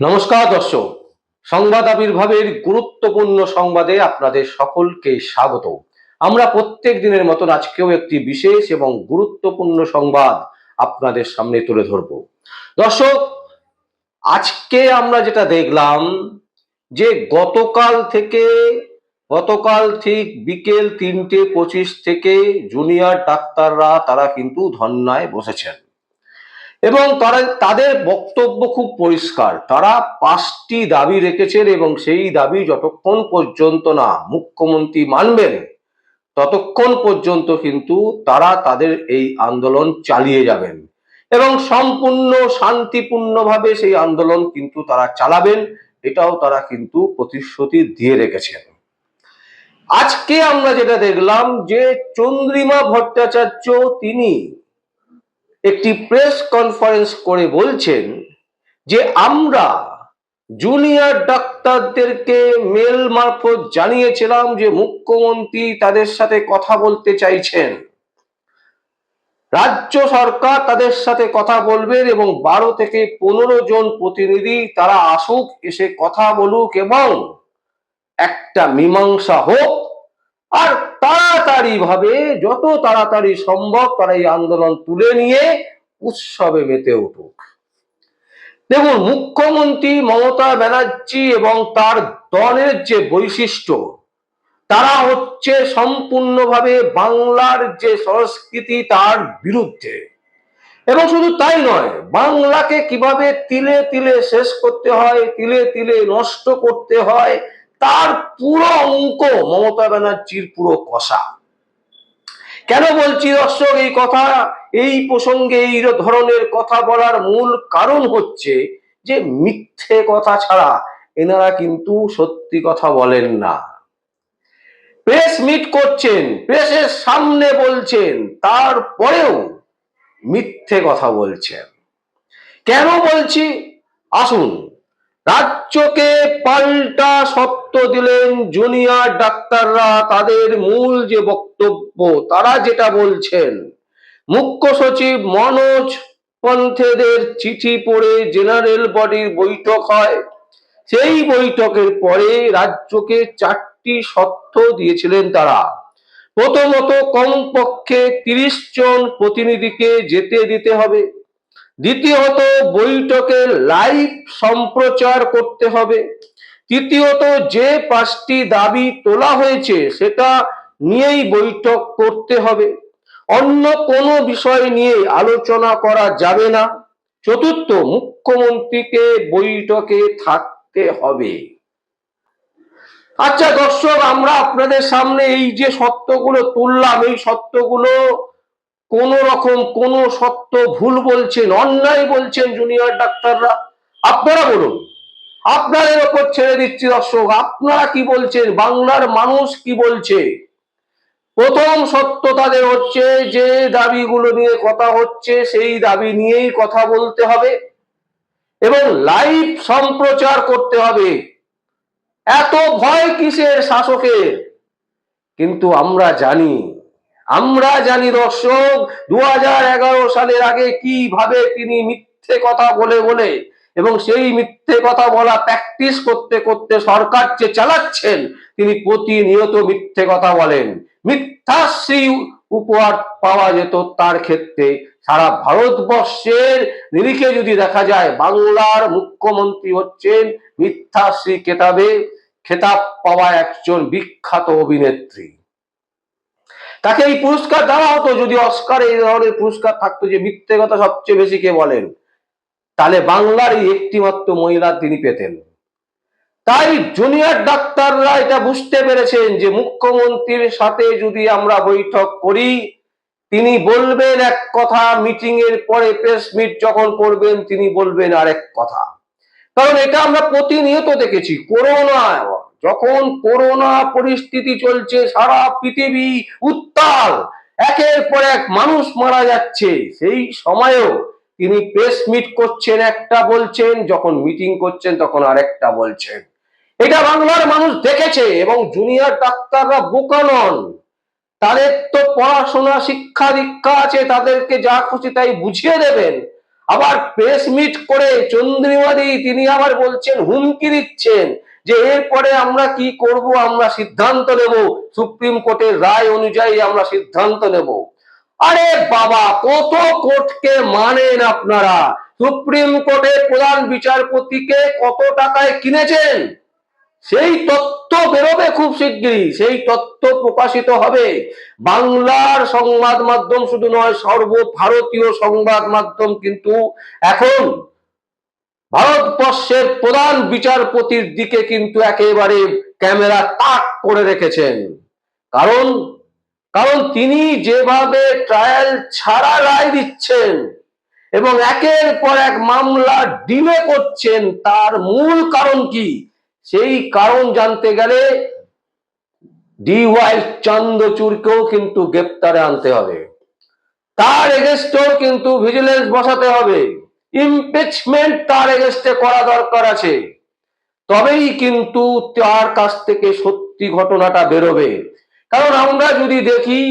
নমস্কার দর্শক, সংবাদ আবির্ভাবের গুরুত্বপূর্ণ সংবাদে আপনাদের সকলকে স্বাগত। আমরা প্রত্যেক দিনের মতন আজকেও একটি বিশেষ এবং গুরুত্বপূর্ণ সংবাদ আপনাদের সামনে তুলে ধরব। দর্শক, আজকে আমরা যেটা দেখলাম যে গতকাল থেকে, গতকাল ঠিক বিকেল তিনটে পঁচিশ থেকে জুনিয়র ডাক্তাররা তারা কিন্তু ধর্নায় বসেছেন। এবং তারা, তাদের বক্তব্য খুব পরিষ্কার। তারা পাঁচটি দাবি রেখেছেন এবং সেই দাবি যতক্ষণ পর্যন্ত না মুখ্যমন্ত্রী মানবেন, ততক্ষণ পর্যন্ত কিন্তু তারা তাদের এই আন্দোলন চালিয়ে যাবেন। এবং সম্পূর্ণ শান্তিপূর্ণভাবে সেই আন্দোলন কিন্তু তারা চালাবেন, এটাও তারা কিন্তু প্রতিশ্রুতি দিয়ে রেখেছেন। আজকে আমরা যেটা দেখলাম যে চন্দ্রিমা ভট্টাচার্য তিনি একটি প্রেস কনফারেন্স করে বলছেন যে আমরা জুনিয়র ডাক্তারদেরকে মেল মারফত জানিয়েছিলাম যে মুখ্যমন্ত্রী তাদের সাথে কথা বলতে চাইছেন। রাজ্য সরকার তাদের সাথে কথা বলবেন এবং বারো থেকে পনেরো জন প্রতিনিধি তারা আসুক, এসে কথা বলুক এবং একটা মীমাংসা হোক। আর তাড়াতাড়ি ভাবে, যত তাড়াতাড়ি সম্ভব তারা এই আন্দোলন তুলে নিয়ে উৎসবে মেতে উঠুক। দেখুন, মুখ্যমন্ত্রী মমতা ব্যানার্জি এবং তার দলের যে বৈশিষ্ট্য, তারা হচ্ছে সম্পূর্ণভাবে বাংলার যে সংস্কৃতি তার বিরুদ্ধে। এবং শুধু তাই নয়, বাংলাকে কীভাবে তিলে তিলে শেষ করতে হয়, তিলে তিলে নষ্ট করতে হয় তার পুরো অঙ্ক মমতা ব্যানার্জির পুরো কষা। কেন বলছি দর্শক, এই কথা? এই প্রসঙ্গে, এই ধরনের কথা বলার মূল কারণ হচ্ছে যে মিথ্যে কথা ছাড়া এনারা কিন্তু সত্যি কথা বলেন না। প্রেস মিট করছেন, প্রেসের সামনে বলছেন, তারপরেও মিথ্যে কথা বলছেন। কেন বলছি? আসুন, রাজ্যকে পাল্টা সত্য দিলেন জুনিয়র ডাক্তাররা তাদের মূল যে বক্তব্য, তারা যেটা বলছেন। মুখ্য সচিব মনোজ পন্থেদের চিঠি পড়ে জেনারেল বডির বৈঠক হয়। সেই বৈঠকের পরে রাজ্যকে চারটি সত্য দিয়েছিলেন তারা। প্রথমত, কমপক্ষে তিরিশ জন প্রতিনিধিকে যেতে দিতে হবে। দ্বিতীয়ত, বৈঠকে লাইভ সম্প্রচার করতে হবে। তৃতীয়ত যে পাঁচটি দাবি তোলা হয়েছে, সেটা নিয়েই বৈঠক করতে হবে। অন্য কোনো বিষয় নিয়ে আলোচনা করা যাবে না। চতুর্থ, মুখ্যমন্ত্রীকে বৈঠকে থাকতে হবে। আচ্ছা দর্শক, আমরা আপনাদের সামনে এই যে সত্যগুলো তুললাম, এই সত্যগুলো কোন রকম কোন সত্য ভুল বলছেন, অন্যায় বলছেন জুনিয়র ডাক্তাররা। আপনারা বলুন। আপনাদের ওপর ছেড়ে দিচ্ছি দর্শক, আপনারা কি বলছেন? বাংলার মানুষ কি বলছে? প্রথম সত্য তাদের হচ্ছে, যে দাবিগুলো নিয়ে কথা হচ্ছে, সেই দাবি নিয়েই কথা বলতে হবে এবং লাইভ সম্প্রচার করতে হবে। এত ভয় কিসের শাসকের? কিন্তু আমরা জানি আমরা জানি দর্শক দু হাজার এগারো সালের আগে কীভাবে তিনি মিথ্যে কথা বলে বলে এবং সেই মিথ্যে কথা বলা প্র্যাকটিস করতে করতে সরকার যে চালাচ্ছেন, তিনি প্রতিনিয়ত মিথ্যে কথা বলেন। মিথ্যাশ্রী উপহার পাওয়া যেত তার ক্ষেত্রে। সারা ভারতবর্ষের নিরিখে যদি দেখা যায়, বাংলার মুখ্যমন্ত্রী হচ্ছেন মিথ্যাশ্রী কেতাবে। খেতাব পাওয়া একজন বিখ্যাত অভিনেত্রী। তাকে এই পুরস্কার দেওয়া হতো, যদি অস্কার এই ধরনের পুরস্কার থাকতো যে মিথ্যে কথা সবচেয়ে বেশি কে বলেন। তাহলে বাংলার এই একটিমাত্র মহিলা তিনি পেতেন। তাই জুনিয়র ডাক্তাররা এটা বুঝতে পেরেছেন যে মুখ্যমন্ত্রীর সাথে যদি আমরা বৈঠক করি, তিনি বলবেন এক কথা মিটিং এর পরে প্রেস মিট যখন করবেন, তিনি বলবেন আরেক কথা। কারণ এটা আমরা প্রতিনিয়ত দেখেছি করোনা যখন করোনা পরিস্থিতি চলছে, সারা পৃথিবী উত্তাল, একের পর এক মানুষ মারা যাচ্ছে। সেই সময়েও তিনি প্রেস মিট করছেন, একটা বলছেন, যখন মিটিং করছেন তখন আরেকটা বলছেন। এটা বাংলার মানুষ দেখেছে এবং জুনিয়র ডাক্তাররা বোকা নন। তাদের তো পড়াশোনা, শিক্ষা, দীক্ষা আছে, তাদেরকে যা খুশি তাই বুঝিয়ে দেবেন। আবার প্রেস মিট করে চন্দ্রিমাদি, তিনি আবার বলছেন, হুমকি দিচ্ছেন যে এরপরে আমরা কি করব, আমরা সিদ্ধান্ত নেব। সুপ্রিম কোর্টের রায় অনুযায়ী আমরা সিদ্ধান্ত নেব। আরে বাবা, কত কোর্টকে মানেন আপনারা? সুপ্রিম কোর্টের প্রধান বিচারপতিকে কত টাকায় কিনেছেন? সেই তথ্য বেরোবে খুব শিগগিরই, সেই তথ্য প্রকাশিত হবে। বাংলার সংবাদ মাধ্যম শুধু নয়, সর্বভারতীয় সংবাদ মাধ্যম কিন্তু এখন ভারতবর্ষের প্রধান বিচারপতির দিকে কিন্তু একেবারে ক্যামেরা তাক করে রেখেছেন। কারণ কারণ তিনি যেভাবে ট্রায়াল ছাড়া রায় দিচ্ছেন এবং একের পর এক মামলা ডিলে করছেন, তার মূল কারণ কি? সেই কারণ জানতে গেলে ডিওয়াই চন্দ্রচূড়কেও কিন্তু গ্রেপ্তারে আনতে হবে। তার এগেস্টেও কিন্তু ভিজিলেন্স বসাতে হবে। ইমপিচমেন্ট তার এগেস্টে করা দরকার আছে। তবেই কিন্তু তার কাছ থেকে সত্যি ঘটনাটা বেরোবে। কারণ আমরা যদি দেখি,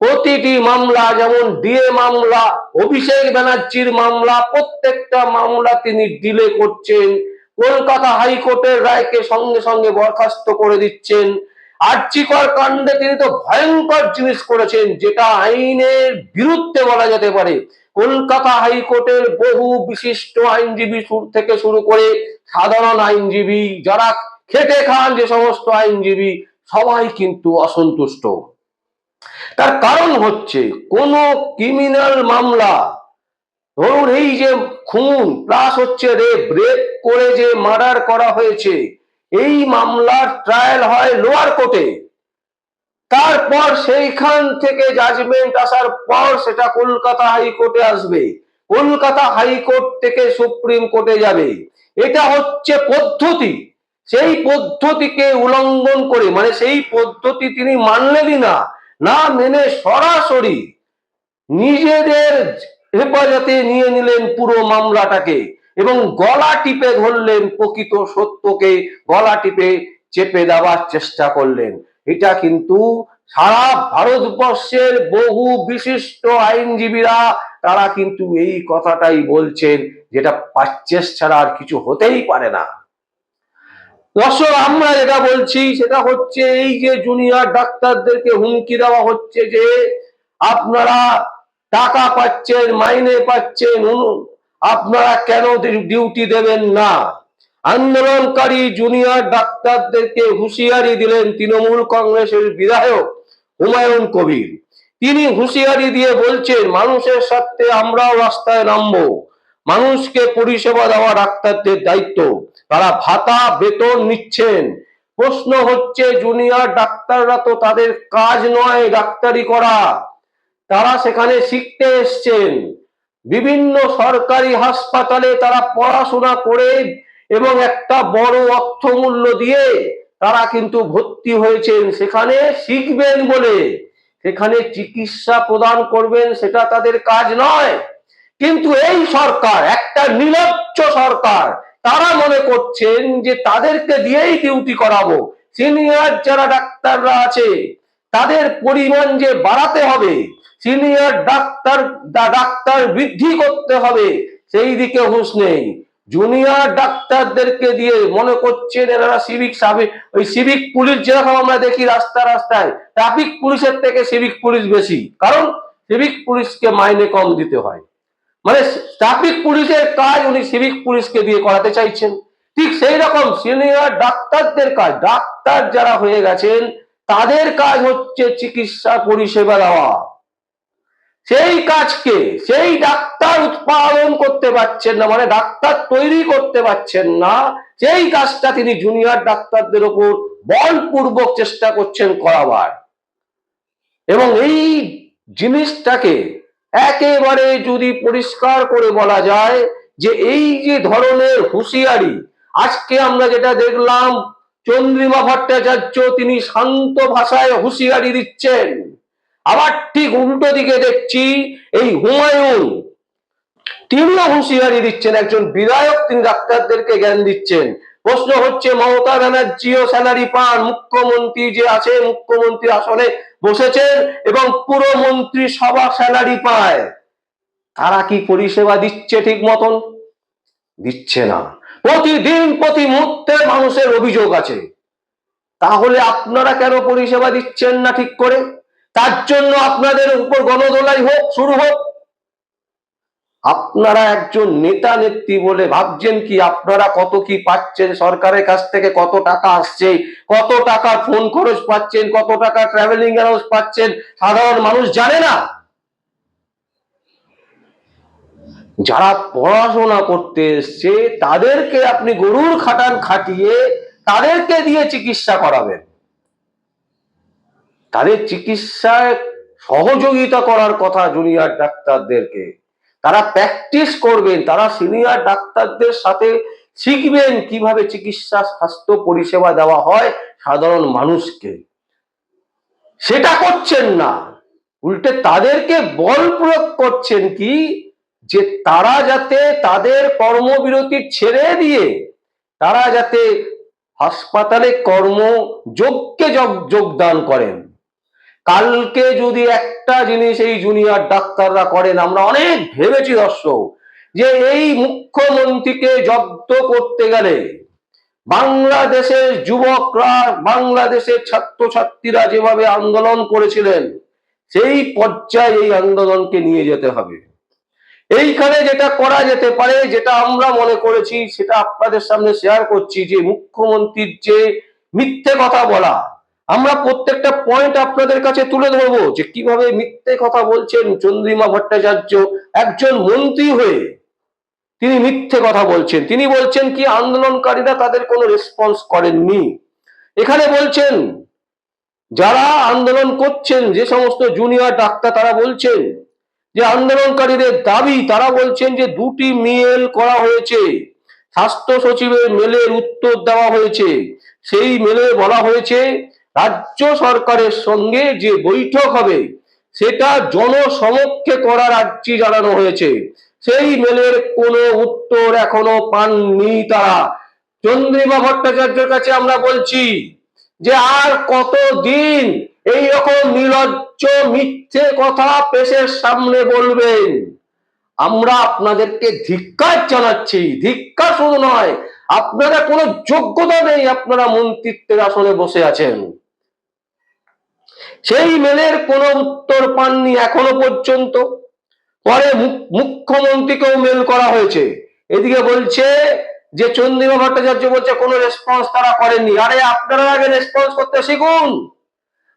প্রতিটি মামলা, যেমন ডিএ মামলা, অভিষেক ব্যানার্জির মামলা, প্রত্যেকটা মামলা তিনি ডিলে করছেন। কলকাতা হাইকোর্টের রায়কে সঙ্গে সঙ্গে বরখাস্ত করে দিচ্ছেন। আর্চিকর কাণ্ডে তিনি তো ভয়ঙ্কর জিনিস করেছেন, যেটা আইনের বিরুদ্ধে বলা যেতে পারে। কলকাতা হাইকোর্টের বহু বিশিষ্ট আইনজীবী থেকে শুরু করে সাধারণ আইনজীবী, যারা খেটে খান যে সমস্ত আইনজীবী সবাই কিন্তু অসন্তুষ্ট। তার কারণ হচ্ছে কোন ক্রিমিনাল মামলা, ধরুন এই যে খুন প্লাস হচ্ছে রেপ রেপ করে যে মার্ডার করা হয়েছে, এই মামলার ট্রায়াল হয় লোয়ার কোর্টে তারপর সেইখান থেকে জাজমেন্ট আসার পর সেটা কলকাতা হাইকোর্টে আসবে। কলকাতা হাইকোর্ট থেকে সুপ্রিম কোর্টে যাবে। এটা হচ্ছে পদ্ধতি। সেই পদ্ধতিকে উল্লঙ্ঘন করে মানে সেই পদ্ধতি তিনি মানলেনই না না মেনে সরাসরি নিজেদের হেফাজতে নিয়ে নিলেন পুরো মামলাটাকে এবং গলা টিপে ধরলেন প্রকৃত সত্যকে, গলা টিপে চেপে দেওয়ার চেষ্টা করলেন। এটা কিন্তু সারা ভারতবর্ষের বহু বিশিষ্ট আইনজীবীরা, তারা কিন্তু এই কথাটাই বলছেন, যেটা পাচ্ছেস ছাড়া আর কিছু হতেই পারে না। আমরা যেটা বলছি, সেটা হচ্ছে এই যে জুনিয়র ডাক্তারদেরকে হুমকি দেওয়া হচ্ছে যে আপনারা টাকা পাচ্ছেন, মাইনে পাচ্ছেন আপনারা কেন ডিউটি দেবেন না? আন্দোলনকারী জুনিয়র ডাক্তারদেরকে হুঁশিয়ারি দিলেন তৃণমূল কংগ্রেসের বিধায়ক হুমায়ুন কবির। তিনি হুঁশিয়ারি দিয়ে বলছেন, মানুষের সাথে আমরাও রাস্তায় নামবো। মানুষকে পরিষেবা দেওয়া ডাক্তারদের দায়িত্ব। তারা ভাতা, বেতন নিচ্ছেন। প্রশ্ন হচ্ছে জুনিয়র ডাক্তাররা তো তাদের কাজ নয় ডাক্তারি করা। তারা সেখানে শিখতে এসছেন। বিভিন্ন সরকারি হাসপাতালে তারা পড়াশোনা করে এবং একটা বড় অর্থমূল্য দিয়ে তারা কিন্তু ভর্তি হয়েছেন। সেখানে শিখবেন বলে। সেখানে চিকিৎসা প্রদান করবেন, সেটা তাদের কাজ নয়। কিন্তু এই সরকার, একটা নির্লজ্জ সরকার, তারা মনে করছেন যে তাদেরকে দিয়েই ডিউটি করাবো। সিনিয়র যারা ডাক্তাররা আছে, তাদের পরিমাণ যে বাড়াতে হবে সিনিয়র ডাক্তার ডাক্তার বৃদ্ধি করতে হবে, সেই দিকে হুঁশ নেই। জুনিয়র ডাক্তারদেরকে দিয়ে মনে করছেন এনারা সিভিক ওই সিভিক পুলিশ যেরকম আমরা দেখি রাস্তা রাস্তায় ট্রাফিক পুলিশের থেকে সিভিক পুলিশ বেশি। কারণ সিভিক পুলিশকে মাইনে কম দিতে হয়। মানে ট্রাফিক পুলিশের কাজ উনি সিভিক পুলিশকে দিয়ে করাতে চাইছেন। ঠিক সেই রকম সিনিয়র ডাক্তারদের কাজ, ডাক্তার যারা হয়ে গেছেন, তাদের কাজ হচ্ছে চিকিৎসা পরিষেবা দেওয়া। সেই কাজকে, সেই ডাক্তার উৎপাদন করতে পারছেন না মানে ডাক্তার তৈরি করতে পারছেন না, সেই কাজটা তিনি জুনিয়র ডাক্তারদের ওপর বলপূর্বক চেষ্টা করছেন করাবার। এবং এই জিনিসটাকে একেবারে যদি পরিষ্কার করে বলা যায় যে এই যে ধরনের হুঁশিয়ারি, আজকে আমরা যেটা দেখলাম, চন্দ্রিমা ভট্টাচার্য তিনি শান্ত ভাষায় হুঁশিয়ারি দিচ্ছেন। আবার ঠিক উল্টো দিকে দেখছি, এই হুমায়ুন, তিনিও হুঁশিয়ারি দিচ্ছেন, একজন বিধায়ক তিনি ডাক্তারদেরকে জ্ঞান দিচ্ছেন। প্রশ্ন হচ্ছে, মমতা ব্যানার্জিও স্যালারি পান। মুখ্যমন্ত্রী যে আছে মুখ্যমন্ত্রী আসলে বসেছেন এবং পুরো মন্ত্রী সভা স্যালারি পায়। তারা কি পরিষেবা দিচ্ছে ঠিক মতন? দিচ্ছে না। প্রতিদিন প্রতি মুহূর্তে মানুষের অভিযোগ আছে। তাহলে আপনারা কেন পরিষেবা দিচ্ছেন না ঠিক করে? তার জন্য আপনাদের উপর গণদোলাই হোক, শুরু হোক। আপনারা একজন নেতা নেত্রী বলে ভাবছেন কি? আপনারা কত কি পাচ্ছেন? সরকারের কাছ থেকে কত টাকা আসছে? কত টাকা ফোন খরচ পাচ্ছেন? কত টাকা ট্রাভেলিং অ্যালাউন্স পাচ্ছেন? সাধারণ মানুষ জানে না। যারা পড়াশোনা করতে এসছে, তাদেরকে আপনি গরুর খাটান খাটিয়ে তাদেরকে দিয়ে চিকিৎসা করাবেন। তাদের চিকিৎসায় সহযোগিতা করার কথা জুনিয়র ডাক্তারদেরকে তারা প্র্যাকটিস করবেন, তারা সিনিয়র ডাক্তারদের সাথে শিখবেন কীভাবে চিকিৎসা, স্বাস্থ্য পরিষেবা দেওয়া হয় সাধারণ মানুষকে। সেটা করছেন না। উল্টে তাদেরকে বল প্রয়োগ করছেন কি? যে তারা যাতে তাদের কর্মবিরতি ছেড়ে দিয়ে তারা যাতে হাসপাতালে কর্মযোগকে যোগ- যোগদান করেন। কালকে যদি একটা জিনিস এই জুনিয়র ডাক্তাররা করেন, আমরা অনেক ভেবেছি দর্শক, যে এই মুখ্যমন্ত্রীকে জব্দ করতে গেলে বাংলাদেশের যুবকরা, বাংলাদেশের ছাত্রছাত্রীরা যেভাবে আন্দোলন করেছিলেন, সেই পর্যায়ে এই আন্দোলনকে নিয়ে যেতে হবে। এইখানে যেটা করা যেতে পারে, যেটা আমরা মনে করেছি, সেটা আপনাদের সামনে শেয়ার করছি, যে মুখ্যমন্ত্রীর যে মিথ্যে কথা বলা আমরা প্রত্যেকটা পয়েন্ট আপনাদের কাছে তুলে ধরবো যে কীভাবে মিথ্যে কথা বলছেন চন্দ্রিমা ভট্টাচার্য একজন মন্ত্রী হয়ে। তিনি মিথ্যে কথা বলছেন। তিনি বলছেন কি, আন্দোলনকারীরা তাদের কোনো রেসপন্স করেননি। এখানে বলছেন, যারা আন্দোলন করছেন, যে সমস্ত জুনিয়র ডাক্তার তারা বলছেন, যে আন্দোলনকারীদের দাবি, তারা বলছেন যে দুটি মেল করা হয়েছে। স্বাস্থ্য সচিবের মেলের উত্তর দেওয়া হয়েছে। সেই মেলে বলা হয়েছে রাজ্য সরকারের সঙ্গে যে বৈঠক হবে, সেটা জনসমক্ষে করার আর্জি জানানো হয়েছে। সেই মেলের কোনো উত্তর এখনও পাননি তারা। চন্দ্রিমা ভট্টাচার্যের কাছে আমরা বলছি যে আর কতদিন এই রকম নির্লজ্জ মিথ্যে কথা পেশের সামনে বলবেন? আমরা আপনাদেরকে ধিক্কার জানাচ্ছি। ধিক্কার শুধু নয়, আপনারা কোনো যোগ্যতা নেই আপনারা মন্ত্রিত্বের আসনে বসে আছেন। সেই মেলের কোনো উত্তর পাননি এখনও পর্যন্ত। পরে মুখ- মুখ্যমন্ত্রীকেও মেল করা হয়েছে। এদিকে বলছে যে চন্দ্রিমা ভট্টাচার্য বলছে কোনো রেসপন্স তারা করেননি। আরে আপনারা আগে রেসপন্স করতে শিখুন।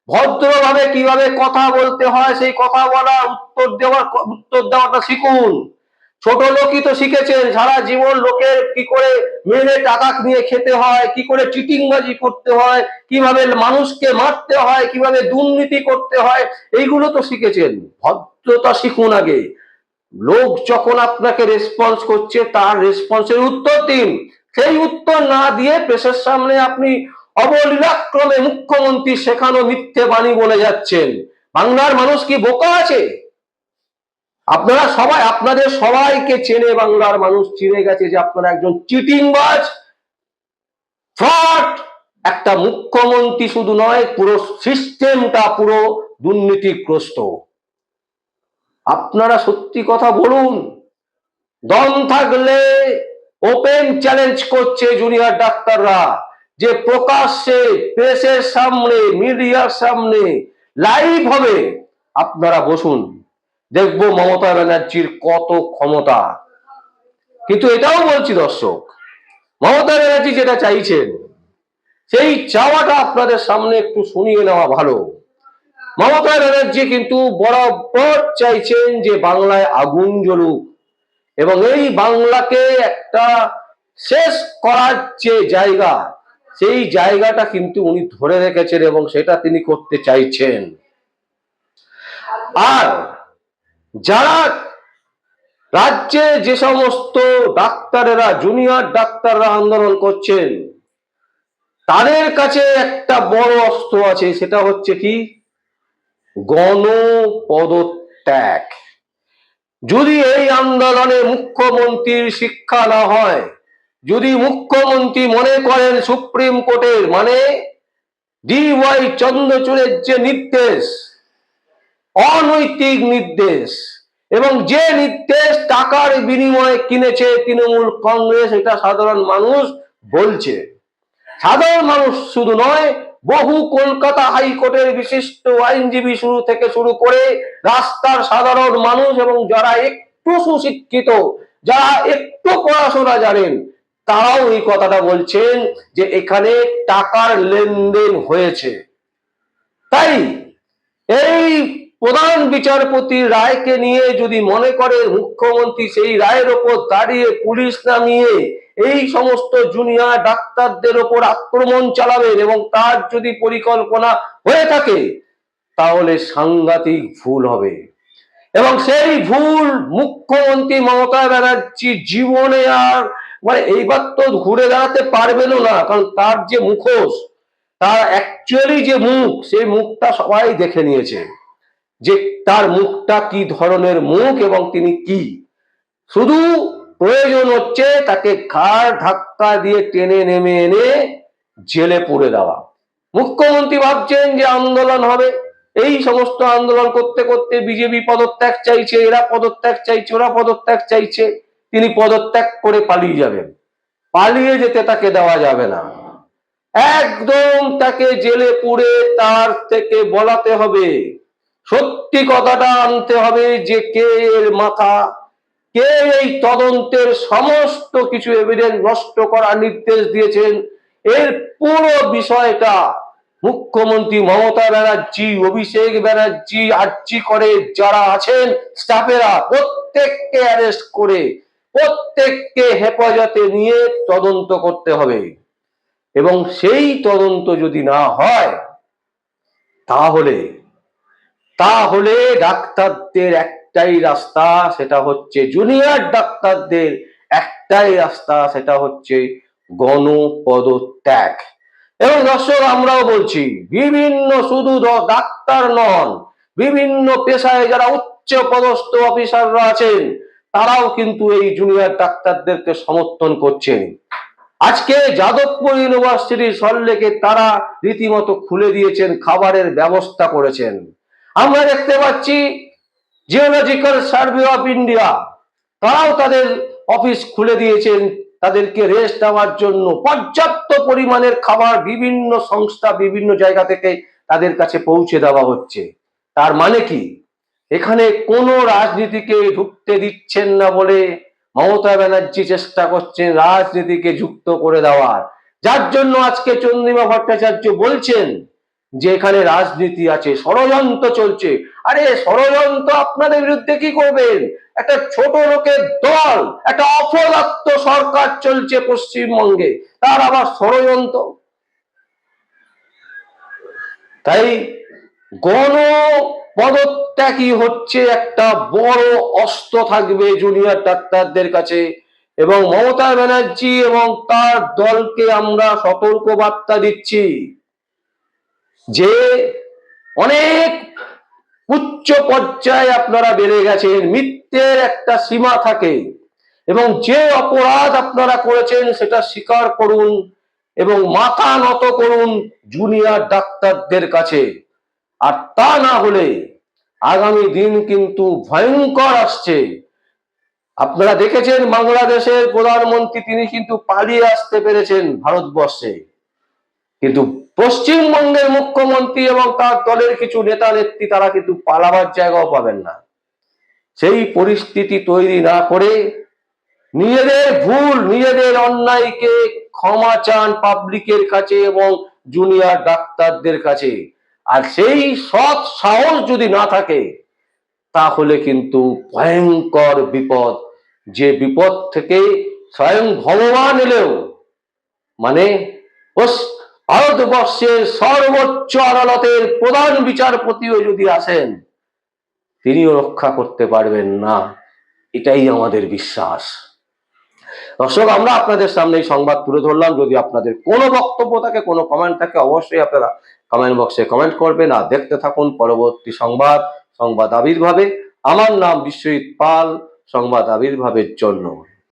ভদ্রভাবে কীভাবে কথা বলতে হয়, সেই কথা বলা উত্তর দেওয়ার উত্তর দেওয়াটা শিখুন। ছোট লোকই তো শিখেছেন, সারা জীবন লোকের কি করে মেরে টাকা নিয়ে খেতে হয়, কি করে চিটিংবাজি করতে হয়, কীভাবে মানুষকে মারতে হয়, কীভাবে দুর্নীতি করতে হয়, এইগুলো তো শিখেছেন। ভদ্রতা শিখুন আগে। লোক যখন আপনাকে রেসপন্স করছে, তার রেসপন্সের উত্তর দিন। সেই উত্তর না দিয়ে প্রেসের সামনে আপনি অবলীলাক্রমে মুখ্যমন্ত্রী শেখানো মিথ্যে বাণী বলে যাচ্ছেন। বাংলার মানুষ কি বোকা আছে? আপনারা সবাই, আপনাদের সবাইকে চেনে বাংলার মানুষ চিনে গেছে যে আপনারা একজন চিটিংবাজ, ফ্রড, একটা মুখ্যমন্ত্রী শুধু নয়, পুরো সিস্টেমটা পুরো দুর্নীতিগ্রস্ত। আপনারা সত্যি কথা বলুন, দম থাকলে ওপেন চ্যালেঞ্জ করছে জুনিয়র ডাক্তাররা, যে প্রকাশ্যে প্রেসের সামনে, মিডিয়ার সামনে, লাইভ হবে। আপনারা বসুন। দেখব মমতা ব্যানার্জির কত ক্ষমতা। কিন্তু এটাও বলছি দর্শক, মমতা ব্যানার্জি যেটা চাইছেন, সেই চাওয়াটা আপনাদের সামনে একটু শুনিয়ে নেওয়া ভালো। মমতা ব্যানার্জি কিন্তু বরাবর চাইছেন যে বাংলায় আগুন জ্বলুক এবং এই বাংলাকে একটা শেষ করার যে জায়গা, সেই জায়গাটা কিন্তু উনি ধরে রেখেছেন এবং সেটা তিনি করতে চাইছেন। আর যারা রাজ্যে যে সমস্ত ডাক্তারেরা জুনিয়র ডাক্তাররা আন্দোলন করছেন, তাদের কাছে একটা বড় অস্ত্র আছে, সেটা হচ্ছে কি? গণপদত্যাগ। যদি এই আন্দোলনে মুখ্যমন্ত্রীর শিক্ষা না হয়, যদি মুখ্যমন্ত্রী মনে করেন সুপ্রিম কোর্টের মানে ডি ওয়াই চন্দ্রচূড়ের যে নির্দেশ অনৈতিক নির্দেশ। এবং যে নির্দেশ টাকার বিনিময়ে কিনেছে তৃণমূল কংগ্রেস, এটা সাধারণ মানুষ বলছে। সাধারণ মানুষ শুধু নয়, বহু কলকাতা হাইকোর্টের বিশিষ্ট আইনজীবী শুরু থেকে শুরু করে রাস্তার সাধারণ মানুষ এবং যারা একটু সুশিক্ষিত, যারা একটু পড়াশোনা জানেন, তারাও এই কথাটা বলছেন যে এখানে টাকার লেনদেন হয়েছে। তাই এই প্রধান বিচারপতির রায়কে নিয়ে যদি মনে করে মুখ্যমন্ত্রী সেই রায়ের ওপর দাঁড়িয়ে পুলিশ নামিয়ে এই সমস্ত জুনিয়র ডাক্তারদের ওপর আক্রমণ চালাবেন এবং তার যদি পরিকল্পনা হয়ে থাকে, তাহলে সাংঘাতিক ভুল হবে। এবং সেই ভুল মুখ্যমন্ত্রী মমতা ব্যানার্জি জীবনে আর মানে এইবার তো ঘুরে দাঁড়াতে পারবেনও না, কারণ তার যে মুখোশ, তার অ্যাকচুয়ালি যে মুখ, সেই মুখটা সবাই দেখে নিয়েছে। যে তার মুখটা কি ধরনের মুখ এবং তিনি কি? শুধু প্রয়োজন হচ্ছে তাকে ঘাড় ধাক্কা দিয়ে টেনে নেমে এনে জেলে পুরে দেওয়া। মুখ্যমন্ত্রী ভাবছেন যে আন্দোলন হবে। এই সমস্ত আন্দোলন করতে করতে বিজেপি পদত্যাগ চাইছে, এরা পদত্যাগ চাইছে, ওরা পদত্যাগ চাইছে। তিনি পদত্যাগ করে পালিয়ে যাবেন। পালিয়ে যেতে তাকে দেওয়া যাবে না। একদম তাকে জেলে পুরে তার থেকে বলাতে হবে। সত্যি কথাটা আনতে হবে যে কে এর মাথা, কে এই তদন্তের সমস্ত কিছু এভিডেন্স নষ্ট করার নির্দেশ দিয়েছেন। এর পুরো বিষয়টা মুখ্যমন্ত্রী মমতা ব্যানার্জি, অভিষেক ব্যানার্জি, আর্জি করে যারা আছেন, স্টাফেরা প্রত্যেককে অ্যারেস্ট করে, প্রত্যেককে হেফাজতে নিয়ে তদন্ত করতে হবে। এবং সেই তদন্ত যদি না হয়, তাহলে তাহলে ডাক্তারদের একটাই রাস্তা, সেটা হচ্ছে জুনিয়র ডাক্তারদের একটাই রাস্তা, সেটা হচ্ছে গণপদত্যাগ। এবং দর্শক, আমরাও বলছি, বিভিন্ন শুধু ডাক্তার নন, বিভিন্ন পেশায় যারা উচ্চ পদস্থ অফিসাররা আছেন, তারাও কিন্তু এই জুনিয়র ডাক্তারদেরকে সমর্থন করছেন। আজকে যাদবপুর ইউনিভার্সিটির সল্লেকে তারা রীতিমতো খুলে দিয়েছেন, খাবারের ব্যবস্থা করেছেন। আমরা দেখতে পাচ্ছি জিওলজিক্যাল সার্ভে অফ ইন্ডিয়া তারাও তাদের অফিস খুলে দিয়েছেন, তাদেরকে রেস্ট নেওয়ার জন্য। পর্যাপ্ত পরিমাণের খাবার বিভিন্ন সংস্থা বিভিন্ন জায়গা থেকে তাদের কাছে পৌঁছে দেওয়া হচ্ছে। তার মানে কি? এখানে কোনো রাজনীতিকে ঢুকতে দিচ্ছেন না বলে মমতা ব্যানার্জি চেষ্টা করছেন রাজনীতিকে যুক্ত করে দেওয়ার। যার জন্য আজকে চন্দ্রিমা ভট্টাচার্য বলছেন যে এখানে রাজনীতি আছে, ষড়যন্ত্র চলছে। আরে ষড়যন্ত্র আপনাদের বিরুদ্ধে কি করবেন? একটা ছোট লোকের দল, একটা অপদার্থ সরকার চলছে পশ্চিমবঙ্গে। তার আবার ষড়যন্ত্র। তাই গণ পদত্যাগই হচ্ছে একটা বড় অস্ত্র থাকবে জুনিয়র ডাক্তারদের কাছে। এবং মমতা ব্যানার্জি এবং তার দলকে আমরা সতর্ক বার্তা দিচ্ছি। যে অনেক উচ্চ পর্যায়ে আপনারা বেড়ে গেছেন, মিথ্যের একটা সীমা থাকে এবং যে অপরাধ আপনারা করেছেন সেটা স্বীকার করুন এবং মাথা নত করুন জুনিয়র ডাক্তারদের কাছে। আর তা না হলে আগামী দিন কিন্তু ভয়ঙ্কর আসছে। আপনারা দেখেছেন বাংলাদেশের প্রধানমন্ত্রী, তিনি কিন্তু পালিয়ে আসতে পেরেছেন ভারতবর্ষে। কিন্তু পশ্চিমবঙ্গের মুখ্যমন্ত্রী এবং তার দলের কিছু নেতা, নেত্রী, তারা কিন্তু পালাবার জায়গাও পাবেন না। সেই পরিস্থিতি তৈরি না করে নিজেদের ভুল, নিজেদের অন্যায়কে ক্ষমা চান পাবলিকের কাছে এবং জুনিয়র ডাক্তারদের কাছে। আর সেই সৎ সাহস যদি না থাকে, তাহলে কিন্তু ভয়ঙ্কর বিপদ। যে বিপদ থেকে স্বয়ং ভগবান এলেও মানে ভারতবর্ষের সর্বোচ্চ আদালতের প্রধান বিচারপতিও যদি আসেন, তিনিও রক্ষা করতে পারবেন না। এটাই আমাদের বিশ্বাস। দর্শক, আমরা আপনাদের সামনে এই সংবাদ তুলে ধরলাম। যদি আপনাদের কোনো বক্তব্য থাকে, কোনো কমেন্ট থাকে, অবশ্যই আপনারা কমেন্ট বক্সে কমেন্ট করবেন। আর দেখতে থাকুন পরবর্তী সংবাদ সংবাদ আবির্ভাবে। আমার নাম বিশ্বজিৎ পাল, সংবাদ আবির্ভাবের জন্য।